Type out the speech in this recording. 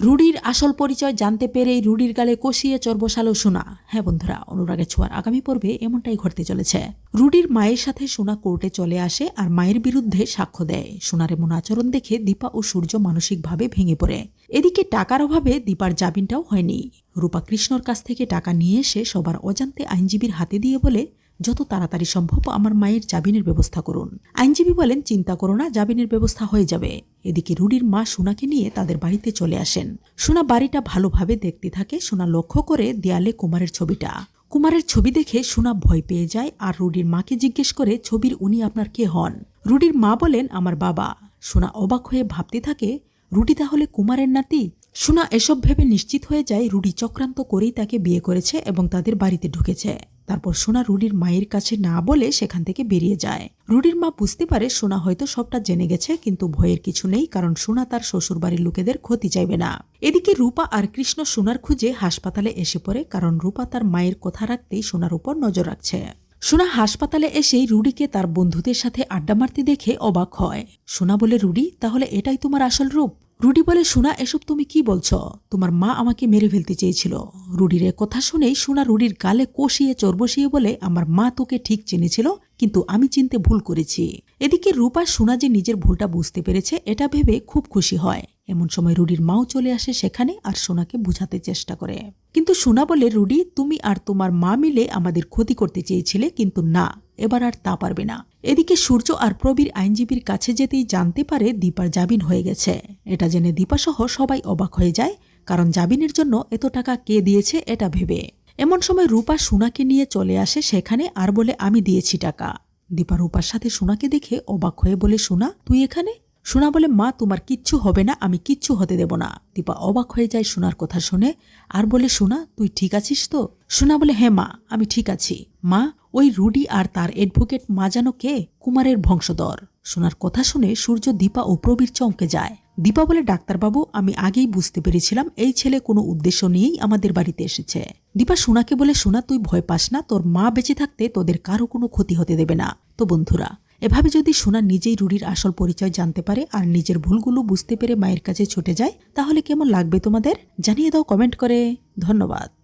রুডির আসল পরিচয় জানতে পেরেই রুডির গালে কষিয়ে চর সোনা। হ্যাঁ বন্ধুরা, অনুরাগে ছোঁয়ার আগামী পর্বে এমনটাই ঘটতে চলেছে। রুডির মায়ের সাথে সোনা কোর্টে চলে আসে আর মায়ের বিরুদ্ধে সাক্ষ্য দেয়। সোনার এমন আচরণ দেখে দীপা ও সূর্য মানসিকভাবে ভেঙে পড়ে। এদিকে টাকার অভাবে দীপার জামিনটাও হয়নি। রূপা কৃষ্ণর কাছ থেকে টাকা নিয়ে এসে সবার অজান্তে আইনজীবীর হাতে দিয়ে বলে, যত তাড়াতাড়ি সম্ভব আমার মায়ের জামিনের ব্যবস্থা করুন। আইনজীবী বলেন, চিন্তা করো না, জামিনের ব্যবস্থা হয়ে যাবে। এদিকে রুডির মা সোনাকে নিয়ে তাদের বাড়িতে চলে আসেন। সোনা বাড়িটা ভালোভাবে দেখতে থাকে। সোনা লক্ষ্য করে দেয়ালে কুমারের ছবিটা। কুমারের ছবি দেখে সোনা ভয় পেয়ে যায় আর রুডির মাকে জিজ্ঞেস করে, ছবির উনি আপনার কে হন? রুডির মা বলেন, আমার বাবা। সোনা অবাক হয়ে ভাবতে থাকে, রুডি তাহলে কুমারের নাতি? সোনা এসব ভেবে নিশ্চিত হয়ে যায়, রুডি চক্রান্ত করেই তাকে বিয়ে করেছে এবং তাদের বাড়িতে ঢুকেছে। তারপর সোনা রুডির মায়ের কাছে না বলে সেখান থেকে বেরিয়ে যায়। রুডির মা বুঝতে পারে সোনা হয়তো সবটা জেনে গেছে, কিন্তু ভয়ের কিছু নেই, কারণ সোনা তার শ্বশুরবাড়ির লোকেদের ক্ষতি চাইবে না। এদিকে রূপা আর কৃষ্ণ সোনার খুঁজে হাসপাতালে এসে পড়ে, কারণ রূপা তার মায়ের কথা রাখতেই সোনার উপর নজর রাখছে। সোনা হাসপাতালে এসেই রুডিকে তার বন্ধুদের সাথে আড্ডা মারতে দেখে অবাক হয়। সোনা বলে, রুডি, তাহলে এটাই তোমার আসল রূপ? রুডি বলে, সোনা, এসব তুমি কি বলছ? তোমার মা আমাকে মেরে ফেলতে চেয়েছিল। রুডির কথা শুনেই সোনা রুডির গালে কষিয়ে চর বসিয়ে বলে, আমার মা তোকে ঠিক চিনেছিল, কিন্তু আমি চিনতে ভুল করেছি। এদিকে রূপা সোনা যে নিজের ভুলটা বুঝতে পেরেছে, এটা ভেবে খুব খুশি হয়। এমন সময় রুডির মাও চলে আসে সেখানে আর সোনাকে বুঝাতে চেষ্টা করে। কিন্তু সোনা বলে, রুডি, তুমি আর তোমার মা মিলে আমাদের ক্ষতি করতে চেয়েছিলে, কিন্তু না, এবার আর তা পারবে না। এদিকে সূর্য আর প্রবীর আইনজীবীর কাছে যেতেই জানতে পারে, দীপার জামিন হয়ে গেছে। এটা জেনে দীপাসহ সবাই অবাক হয়ে যায়, কারণ জামিনের জন্য এত টাকা কে দিয়েছে এটা ভেবে। এমন সময় রূপা সোনাকে নিয়ে চলে আসে সেখানে আর বলে, আমি দিয়েছি টাকা। দীপা রূপার সাথে সোনাকে দেখে অবাক হয়ে বলে, সোনা, তুই এখানে? সোনা বলে, মা, তোমার কিচ্ছু হবে না, আমি কিচ্ছু হতে দেব না। দীপা অবাক হয়ে যায় সোনার কথা শুনে, আর বলে, সোনা, তুই ঠিক আছিস তো? সোনা বলে হ্যাঁ মা, আমি ঠিক আছি। মা, ওই রুডি আর তার অ্যাডভোকেট মা যেন কে? কুমারের বংশধর। সোনার কথা শুনে সূর্য, দীপা ও প্রবীর চমকে যায়। দীপা বলে ডাক্তারবাবু, আমি আগেই বুঝতে পেরেছিলাম এই ছেলে কোনো উদ্দেশ্য নিয়েই আমাদের বাড়িতে এসেছে। দীপা সোনাকে বলে, সোনা, তুই ভয় পাস না, তোর মা বেঁচে থাকতে তোদের কারও কোনো ক্ষতি হতে দেবে না। তো বন্ধুরা, এভাবে যদি সোনা নিজেই রুডির আসল পরিচয় জানতে পারে আর নিজের ভুলগুলো বুঝতে পেরে মায়ের কাছে ছুটে যায়, তাহলে কেমন লাগবে তোমাদের? জানিয়ে দাও কমেন্ট করে। ধন্যবাদ।